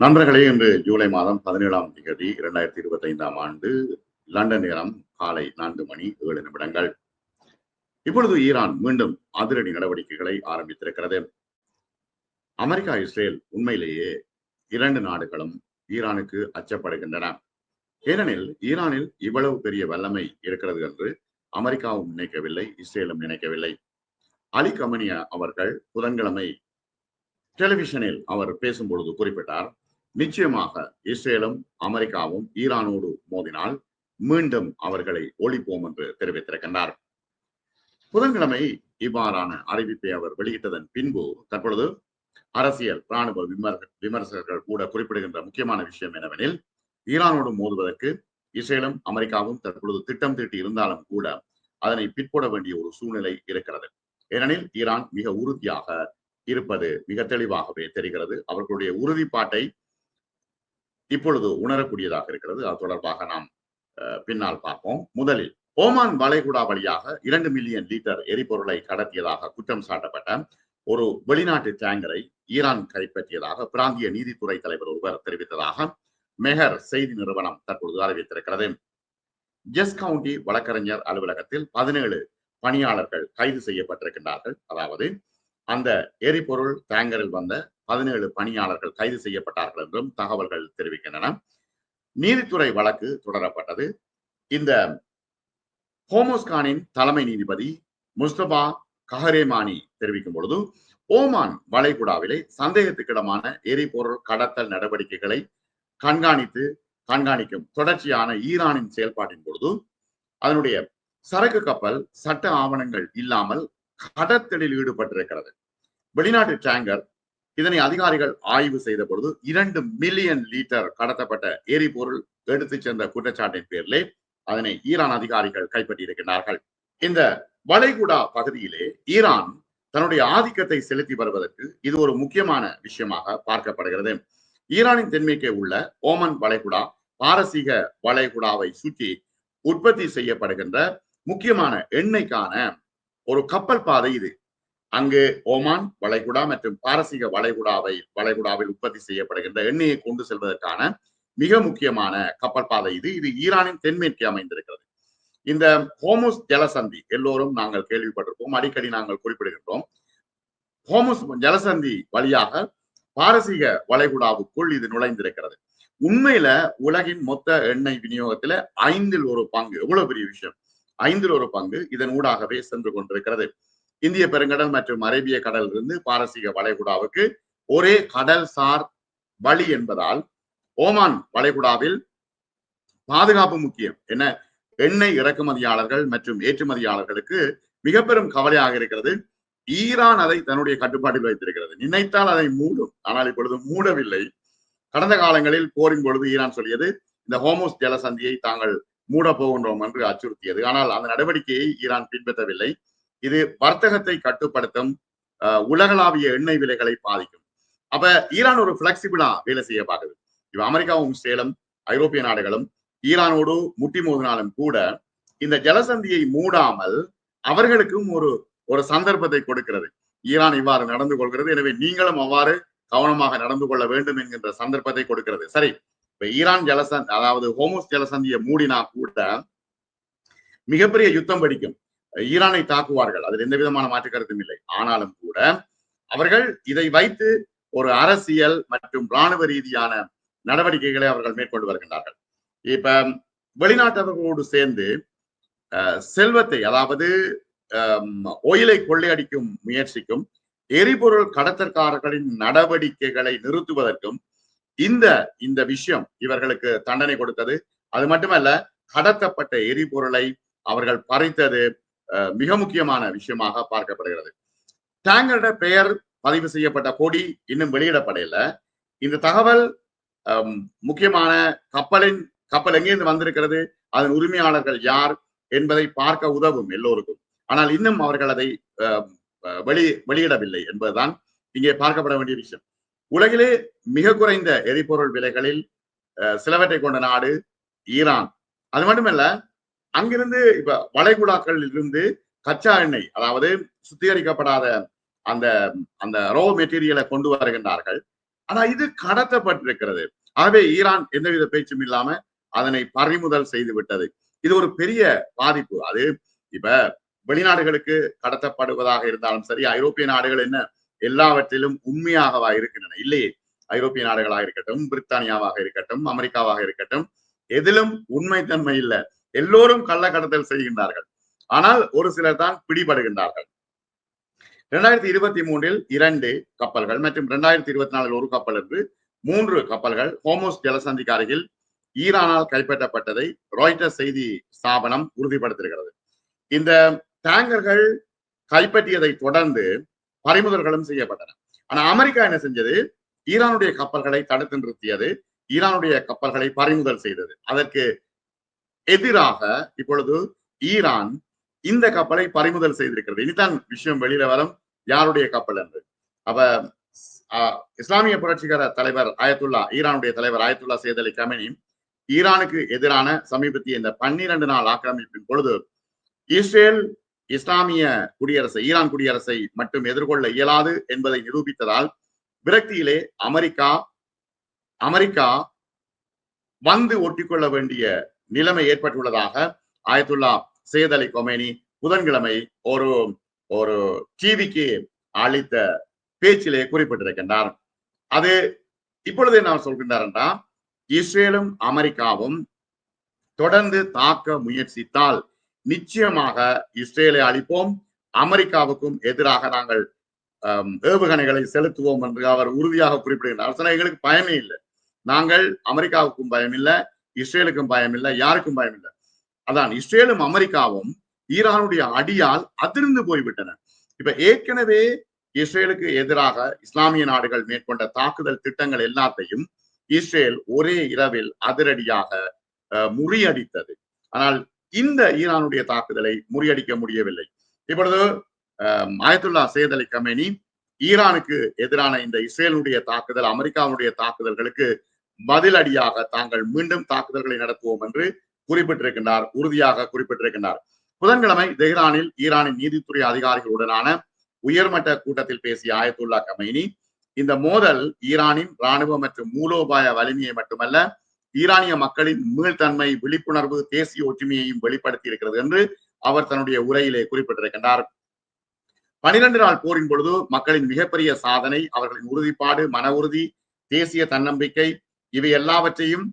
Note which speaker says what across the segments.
Speaker 1: நண்பர்களே இன்று ஜூலை மாதம் பதினேழாம் தேதி இரண்டாயிரத்தி இருபத்தி ஐந்தாம் ஆண்டு லண்டன் நேரம் காலை நான்கு மணி ஏழு நிமிடங்கள். இப்பொழுது ஈரான் மீண்டும் அதிரடி நடவடிக்கைகளை ஆரம்பித்திருக்கிறது. அமெரிக்கா இஸ்ரேல் உண்மையிலேயே இரண்டு நாடுகளும் ஈரானுக்கு அச்சப்படுகின்றன. ஏனெனில் ஈரானில் இவ்வளவு பெரிய வல்லமை இருக்கிறது என்று அமெரிக்காவும் நினைக்கவில்லை இஸ்ரேலும் நினைக்கவில்லை. அலி கமனியா அவர்கள் புதன்கிழமை டெலிவிஷனில் அவர் பேசும்பொழுது குறிப்பிட்டார் நிச்சயமாக இஸ்ரேலும் அமெரிக்காவும் ஈரானோடு மோதினால் மீண்டும் அவர்களை ஒழிப்போம் என்று தெரிவித்திருக்கின்றார். புதன்கிழமை இவ்வாறான அறிவிப்பை அவர் வெளியிட்டதன் பின்பு தற்பொழுது அரசியல் ராணுவ விமர் விமர்சகர்கள் கூட குறிப்பிடுகின்ற முக்கியமான விஷயம் என்னவெனில் ஈரானோடு மோதுவதற்கு இஸ்ரேலும் அமெரிக்காவும் தற்பொழுது திட்டம் தீட்டி இருந்தாலும் கூட அதனை பிற்பட வேண்டிய ஒரு சூழ்நிலை இருக்கிறது. ஏனெனில் ஈரான் மிக உறுதியாக இருப்பது மிக தெளிவாகவே தெரிகிறது. அவர்களுடைய உறுதிப்பாட்டை இப்பொழுது உணரக்கூடியதாக இருக்கிறது. அது தொடர்பாக நாம் பின்னால் பார்ப்போம். முதலில் ஓமான் வளைகுடா வழியாக இரண்டு மில்லியன் லிட்டர் எரிபொருளை கடத்தியதாக குற்றம் சாட்டப்பட்ட ஒரு வெளிநாட்டு டேங்கரை ஈரான் கைப்பற்றியதாக பிராந்திய நீதித்துறை தலைவர் ஒருவர் தெரிவித்ததாக மெஹர் செய்தி நிறுவனம் தற்பொழுது அறிவித்திருக்கிறது. ஜெஸ் கவுண்டி வழக்கறிஞர் அலுவலகத்தில் பதினேழு பணியாளர்கள் கைது செய்யப்பட்டிருக்கின்றார்கள். அதாவது அந்த எரிபொருள் டேங்கரில் வந்த பதினேழு பணியாளர்கள் கைது செய்யப்பட்டார்கள் என்றும் தகவல்கள் தெரிவிக்கின்றன. நீதித்துறை வழக்கு தொடரப்பட்டது. இந்த ஹோமோஸ்கானின் தலைமை நீதிபதி முஸ்தபா கஹரேமானி தெரிவிக்கும் பொழுது ஓமான் வளைகுடாவிலே சந்தேகத்துக்கிடமான எரிபொருள் கடத்தல் நடவடிக்கைகளை கண்காணித்து கண்காணிக்கும் தொடர்ச்சியான ஈரானின் செயல்பாட்டின் பொழுது அதனுடைய சரக்கு கப்பல் சட்ட ஆவணங்கள் இல்லாமல் கடத்தலில் ஈடுபட்டிருக்கிறது. வெளிநாட்டு டேங்கர் இதனை அதிகாரிகள் ஆய்வு செய்த பொழுது இரண்டு மில்லியன் லிட்டர் கடத்தப்பட்ட எரிபொருள் எடுத்து சென்ற குற்றச்சாட்டின் பேரிலே அதனை ஈரான் அதிகாரிகள் கைப்பற்றியிருக்கிறார்கள். இந்த வளைகுடா பகுதியிலே ஈரான் தன்னுடைய ஆதிக்கத்தை செலுத்தி வருவதற்கு இது ஒரு முக்கியமான விஷயமாக பார்க்கப்படுகிறது. ஈரானின் தென்மேற்கே உள்ள ஓமன் வளைகுடா பாரசீக வளைகுடாவை சுற்றி உற்பத்தி செய்யப்படுகின்ற முக்கியமான எண்ணெய்க்கான ஒரு கப்பல் பாதை இது. அங்கு ஓமான் வளைகுடா மற்றும் பாரசீக வளைகுடாவை வளைகுடாவில் உற்பத்தி செய்யப்படுகின்ற எண்ணெயை கொண்டு செல்வதற்கான மிக முக்கியமான கப்பல் பாதை இது. இது ஈரானின் தென்மேற்கே அமைந்திருக்கிறது. இந்த ஹோமுஸ் ஜலசந்தி எல்லோரும் நாங்கள் கேள்விப்பட்டிருப்போம் அடிக்கடி நாங்கள் குறிப்பிடுகின்றோம். ஹோமுஸ் ஜலசந்தி வழியாக பாரசீக வளைகுடாவுக்குள் இது நுழைந்திருக்கிறது. உண்மையில உலகின் மொத்த எண்ணெய் விநியோகத்துல ஐந்தில் ஒரு பங்கு எவ்வளவு பெரிய விஷயம்? ஐந்தில் ஒரு பங்கு இதன் ஊடாகவே சென்று கொண்டிருக்கிறது. இந்திய பெருங்கடல் மற்றும் அரேபிய கடல் இருந்து பாரசீக வளைகுடாவுக்கு ஒரே கடல் சார் வழி என்பதால் ஓமான் வளைகுடாவில் பாதுகாப்பு முக்கியம். என்ன? எண்ணெய் இறக்குமதியாளர்கள் மற்றும் ஏற்றுமதியாளர்களுக்கு மிக பெரும் கவலையாக இருக்கிறது. ஈரான் அதை தன்னுடைய கட்டுப்பாட்டில் வைத்திருக்கிறது. நினைத்தால் அதை மூடும். ஆனால் இப்பொழுது மூடவில்லை. கடந்த காலங்களில் போரின் பொழுது ஈரான் சொல்லியது இந்த ஹோமோஸ் ஜலசந்தியை தாங்கள் மூட போகின்றோம் என்று அச்சுறுத்தியது. ஆனால் அந்த நடவடிக்கையை ஈரான் பின்பற்றவில்லை. இது வர்த்தகத்தை கட்டுப்படுத்தும் உலகளாவிய எண்ணெய் விலைகளை பாதிக்கும். அப்ப ஈரான் ஒரு பிளெக்சிபிளா வேலை செய்ய பார்க்குது. இப்ப அமெரிக்காவும் சேலம் ஐரோப்பிய நாடுகளும் ஈரானோடு முட்டி மோதினாலும் கூட இந்த ஜலசந்தியை மூடாமல் அவர்களுக்கும் ஒரு ஒரு சந்தர்ப்பத்தை கொடுக்கிறது. ஈரான் இவ்வாறு நடந்து கொள்கிறது. எனவே நீங்களும் அவ்வாறு கவனமாக நடந்து கொள்ள வேண்டும் என்கின்ற சந்தர்ப்பத்தை கொடுக்கிறது. சரி இப்ப ஈரான் ஜலசந்த் அதாவது ஹோமோஸ் ஜலசந்தியை மூடினா கூட மிகப்பெரிய யுத்தம் படிக்கும் ஈரானை தாக்குவார்கள். அதில் எந்த விதமான மாற்று கருத்தும் இல்லை. ஆனாலும் கூட அவர்கள் இதை வைத்து ஒரு அரசியல் மற்றும் இராணுவ ரீதியான நடவடிக்கைகளை அவர்கள் மேற்கொண்டு வருகின்றார்கள். இப்ப வெளிநாட்டவர்களோடு சேர்ந்து செல்வத்தை அதாவது ஒயிலை கொள்ளையடிக்கும் முயற்சிக்கும் எரிபொருள் கடத்தற்காரர்களின் நடவடிக்கைகளை நிறுத்துவதற்கும் இந்த இந்த விஷயம் இவர்களுக்கு தண்டனை கொடுத்தது. அது மட்டுமல்ல கடத்தப்பட்ட எரிபொருளை அவர்கள் பறித்தது மிக முக்கியமான விஷயமாக பார்க்கப்படுகிறது. டேங்கரோட பெயர் பதிவு செய்யப்பட்ட கொடி இன்னும் வெளியிடப்படையில இந்த தகவல் முக்கியமான கப்பலின் கப்பல் எங்கிருந்து வந்திருக்கிறது அதன் உரிமையாளர்கள் யார் என்பதை பார்க்க உதவும் எல்லோருக்கும். ஆனால் இன்னும் அவர்கள் அதை வெளி வெளியிடவில்லை என்பதுதான் இங்கே பார்க்கப்பட வேண்டிய விஷயம். உலகிலே மிக குறைந்த எரிபொருள் விலைகளில் சிலவற்றை கொண்ட நாடு ஈரான். அது மட்டுமல்ல அங்கிருந்து இப்ப வளைகுடாக்கள் இருந்து கச்சா எண்ணெய் அதாவது சுத்திகரிக்கப்படாத அந்த அந்த ரோ மெட்டீரியலை கொண்டு வருகின்றார்கள். ஆனா இது கடத்தப்பட்டிருக்கிறது. ஆகவே ஈரான் எந்தவித பேச்சும் இல்லாம அதனை பறிமுதல் செய்து விட்டது. இது ஒரு பெரிய பாதிப்பு. அது இப்ப வெளிநாடுகளுக்கு கடத்தப்படுவதாக இருந்தாலும் சரி ஐரோப்பிய நாடுகள் என்ன எல்லாவற்றிலும் உண்மையாகவா இருக்கின்றன? இல்லையே. ஐரோப்பிய நாடுகளாக இருக்கட்டும் பிரித்தானியாவாக இருக்கட்டும் அமெரிக்காவாக இருக்கட்டும் எதிலும் உண்மைத்தன்மை இல்லை. எல்லோரும் கள்ள கடத்தல் செய்கின்றார்கள். ஆனால் ஒரு சிலர் தான் பிடிபடுகின்றார்கள். இரண்டாயிரத்தி இருபத்தி மூன்றில் இரண்டு கப்பல்கள் மற்றும் இரண்டாயிரத்தி இருபத்தி நாலில் ஒரு கப்பல் என்று மூன்று கப்பல்கள் ஹோமோஸ் ஜலசந்திக்கு அருகில் ஈரானால் கைப்பற்றப்பட்டதை ராய்டர் செய்தி ஸ்தாபனம் உறுதிப்படுத்திருக்கிறது இந்த டேங்கர்கள் கைப்பற்றியதை தொடர்ந்து பறிமுதல்களும் செய்யப்பட்டன. ஆனா அமெரிக்கா என்ன செஞ்சது? ஈரானுடைய கப்பல்களை தடுத்து நிறுத்தியது. ஈரானுடைய கப்பல்களை பறிமுதல் செய்தது. அதற்கு எதிராக இப்பொழுது ஈரான் இந்த கப்பலை பறிமுதல் செய்திருக்கிறது. இனிதான் விஷயம் வெளியில வரும். யாருடைய கப்பல் என்று? அப்ப இஸ்லாமிய புரட்சிகர தலைவர் ஆயத்துல்லா ஈரானுடைய தலைவர் ஆயத்துல்லா சேத் அலி ஈரானுக்கு எதிரான சமீபத்திய இந்த பன்னிரண்டு நாள் ஆக்கிரமிப்பின் பொழுது இஸ்ரேல் இஸ்லாமிய குடியரசை ஈரான் குடியரசை மட்டும் எதிர்கொள்ள இயலாது என்பதை நிரூபித்ததால் விரக்தியிலே அமெரிக்கா அமெரிக்கா வந்து ஒட்டிக்கொள்ள வேண்டிய நிலைமை ஏற்பட்டுள்ளதாக ஆயத்துல்லா சையத் அலி கொமேனி புதன்கிழமை ஒரு ஒரு டிவிக்கு அளித்த பேச்சிலே குறிப்பிட்டிருக்கின்றார். அது இப்பொழுது நான் சொல்கின்றார் என்றால் இஸ்ரேலும் அமெரிக்காவும் தொடர்ந்து தாக்க முயற்சித்தால் நிச்சயமாக இஸ்ரேலை அழிப்போம் அமெரிக்காவுக்கும் எதிராக நாங்கள் ஏவுகணைகளை செலுத்துவோம் என்று அவர் உறுதியாக குறிப்பிடுகிறார் எங்களுக்கு பயமே இல்லை. நாங்கள் அமெரிக்காவுக்கும் பயம் இல்லை இஸ்ரேலுக்கும் பயம் இல்லை யாருக்கும் பயம் இல்லை அதான் இஸ்ரேலும் அமெரிக்காவும் ஈரானுடைய அடியால் அதிர்ந்து போய்விட்டன. இப்ப ஏற்கனவே இஸ்ரேலுக்கு எதிராக இஸ்லாமிய நாடுகள் மேற்கொண்ட தாக்குதல் திட்டங்கள் எல்லாத்தையும் இஸ்ரேல் ஒரே இரவில் அதிரடியாக முறியடித்தது. ஆனால் இந்த ஈரானுடைய தாக்குதலை முறியடிக்க முடியவில்லை. இப்பொழுது ஆயத்துல்லா சேத் அலி கமேனி ஈரானுக்கு எதிரான இந்த இஸ்ரேலுடைய தாக்குதல் அமெரிக்காவுடைய தாக்குதல்களுக்கு பதிலடியாக தாங்கள் மீண்டும் தாக்குதல்களை நடத்துவோம் என்று குறிப்பிட்டிருக்கின்றார் உறுதியாக குறிப்பிட்டிருக்கின்றார். புதன்கிழமை தெஹ்ரானில் ஈரானின் நீதித்துறை அதிகாரிகளுடனான உயர்மட்ட கூட்டத்தில் பேசிய ஆயத்துல்லா கமைனி இந்த மோதல் ஈரானின் ராணுவ மற்றும் மூலோபாய வலிமையை மட்டுமல்ல ஈரானிய மக்களின் மீள்தன்மை விழிப்புணர்வு தேசிய ஒற்றுமையையும் வெளிப்படுத்தி இருக்கிறது என்று அவர் தன்னுடைய உரையிலே குறிப்பிட்டிருக்கின்றார். பனிரெண்டு நாள் போரின் பொழுது மக்களின் மிகப்பெரிய சாதனை அவர்களின் உறுதிப்பாடு மன உறுதி தேசிய தன்னம்பிக்கை இவை எல்லாவற்றையும்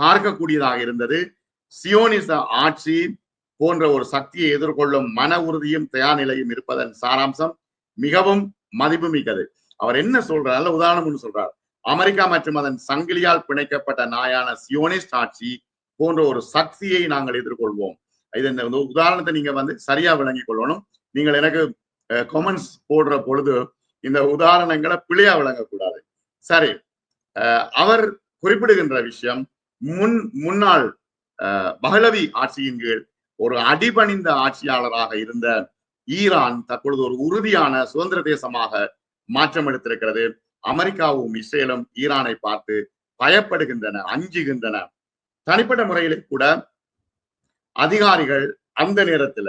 Speaker 1: பார்க்கக்கூடியதாக இருந்தது. சியோனிச ஆட்சி போன்ற ஒரு சக்தியை எதிர்கொள்ளும் மன உறுதியும் தயார் நிலையும் இருப்பதன் சாராம்சம் மிகவும் மதிப்புமிக்கது. அவர் என்ன சொல்றார்? நல்ல உதாரணம் சொல்றார். அமெரிக்கா மற்றும் அதன் சங்கிலியால் பிணைக்கப்பட்ட நாயான சியோனிஸ்ட் ஆட்சி போன்ற ஒரு சக்தியை நாங்கள் எதிர்கொள்வோம். இது இந்த உதாரணத்தை நீங்க வந்து சரியா விளங்கிக் கொள்ளணும். நீங்கள் எனக்கு கமெண்ட்ஸ் போடுற பொழுது இந்த உதாரணங்களை பிழையா விளங்கக்கூடாது. சரி அவர் குறிப்பிடுகின்ற விஷயம் முன் முன்னாள் பஹலவி ஆட்சியின் கீழ் ஒரு அடிபணிந்த ஆட்சியாளராக இருந்த ஈரான் தற்பொழுது ஒரு உறுதியான சுதந்திர தேசமாக மாற்றம் எடுத்திருக்கிறது. அமெரிக்காவும் இஸ்ரேலும் ஈரானை பார்த்து பயப்படுகின்றன அஞ்சுகின்றன. தனிப்பட்ட முறையிலே கூட அதிகாரிகள் அந்த நேரத்துல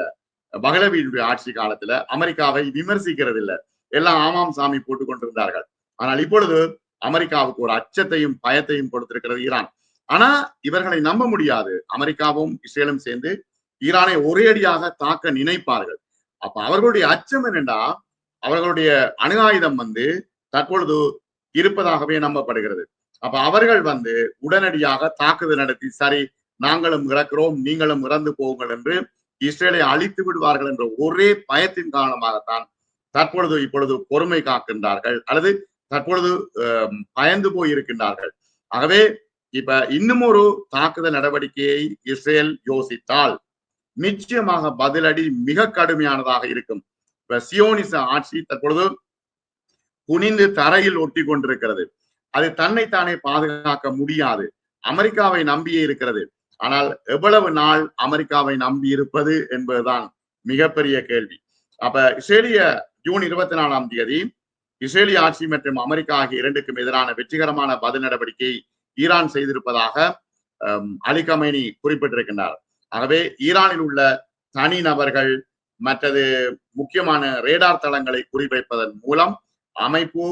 Speaker 1: பகலவியினுடைய ஆட்சி காலத்துல அமெரிக்காவை விமர்சிக்கிறது இல்லை எல்லாம் ஆமாம் சாமி போட்டுக் கொண்டிருந்தார்கள். ஆனால் இப்பொழுது அமெரிக்காவுக்கு ஒரு அச்சத்தையும் பயத்தையும் கொடுத்திருக்கிறது ஈரான். ஆனா இவர்களை நம்ப முடியாது. அமெரிக்காவும் இஸ்ரேலும் சேர்ந்து ஈரானை ஒரே அடியாக தாக்க நினைப்பார்கள். அப்ப அவர்களுடைய அச்சம் என்னென்றா அவர்களுடைய அணு ஆயுதம் வந்து தற்பொழுது இருப்பதாகவே நம்பப்படுகிறது. அப்ப அவர்கள் வந்து உடனடியாக தாக்குதல் நடத்தி சரி நாங்களும் இறக்கிறோம் நீங்களும் இறந்து போங்கள் என்று இஸ்ரேலை அழித்து விடுவார்கள் என்ற ஒரே பயத்தின் காரணமாகத்தான் தற்பொழுது இப்பொழுது பொறுமை காக்கின்றார்கள். அல்லது தற்பொழுது பயந்து போயிருக்கின்றார்கள். ஆகவே இப்ப இன்னும் ஒரு தாக்குதல் நடவடிக்கையை இஸ்ரேல் யோசித்தால் நிச்சயமாக பதிலடி மிக கடுமையானதாக இருக்கும். இப்ப சியோனிச ஆட்சி தற்பொழுது குனிந்து தரையில் ஒட்டி கொண்டிருக்கிறது. அது தன்னைத்தானே பாதுகாக்க முடியாது. அமெரிக்காவை நம்பியே இருக்கிறது. ஆனால் எவ்வளவு நாள் அமெரிக்காவை நம்பி இருப்பது என்பதுதான் மிகப்பெரிய கேள்வி. அப்ப இஸ்ரேலிய ஜூன் இருபத்தி நாலாம் தேதி இஸ்ரேலிய ஆட்சி மற்றும் அமெரிக்கா ஆகிய இரண்டுக்கும் எதிரான வெற்றிகரமான பதில் நடவடிக்கை ஈரான் செய்திருப்பதாக அலி கமேனி குறிப்பிட்டிருக்கின்றார். ஆகவே ஈரானில் உள்ள தனி நபர்கள் மற்றது முக்கியமான ரேடார் தளங்களை குறிவைப்பதன் மூலம் அமைப்பு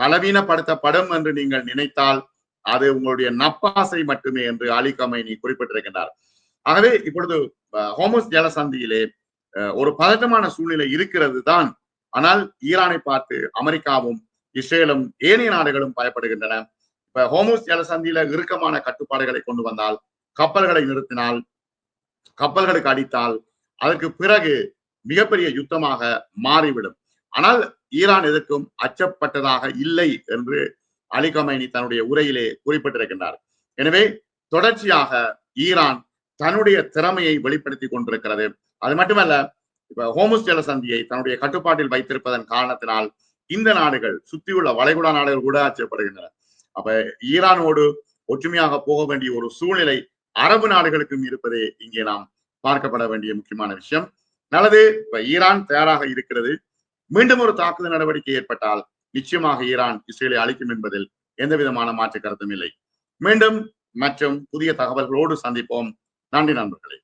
Speaker 1: பலவீனப்படுத்தப்படும் என்று நீங்கள் நினைத்தால் அது உங்களுடைய நப்பாசை மட்டுமே என்று அலி கமைனி குறிப்பிட்டிருக்கின்றார். ஆகவே இப்பொழுது ஹோமஸ் ஜலசந்தியிலே அஹ், ஒரு பதட்டமான சூழ்நிலை இருக்கிறது தான் ஆனால் ஈரானை பார்த்து அமெரிக்காவும் இஸ்ரேலும் ஏனைய நாடுகளும் பயப்படுகின்றன. இப்ப ஹோமஸ் ஜலசந்தியில இறுக்கமான கட்டுப்பாடுகளை கொண்டு வந்தால் கப்பல்களை நிறுத்தினால் கப்பல்களுக்கு அடித்தால் அதற்கு பிறகு மிகப்பெரிய யுத்தமாக மாறிவிடும். ஆனால் ஈரான் எதற்கும் அச்சப்பட்டதாக இல்லை என்று அலி கமைனி தன்னுடைய உரையிலே குறிப்பிட்டிருக்கின்றார். எனவே தொடர்ச்சியாக ஈரான் தன்னுடைய திறமையை வெளிப்படுத்தி கொண்டிருக்கிறது. அது மட்டுமல்ல இப்ப ஹோமஸ்டேல ஜலசந்தியை தன்னுடைய கட்டுப்பாட்டில் வைத்திருப்பதன் காரணத்தினால் இந்த நாடுகள் சுற்றியுள்ள வளைகுடா நாடுகள் கூட ஆச்சரியப்படுகின்றன அப்ப ஈரானோடு ஒற்றுமையாக போக வேண்டிய ஒரு சூழ்நிலை அரபு நாடுகளுக்கும் இருப்பதே இங்கே நாம் பார்க்கப்பட வேண்டிய முக்கியமான விஷயம். நல்லது இப்ப ஈரான் தயாராக இருக்கிறது. மீண்டும் ஒரு தாக்குதல் நடவடிக்கை ஏற்பட்டால் நிச்சயமாக ஈரான் இஸ்ரேலை அழிக்கும் என்பதில் எந்த விதமான மாற்று கருத்தும் இல்லை. மீண்டும் மற்றும் புதிய தகவல்களோடு சந்திப்போம். நன்றி நண்பர்களே.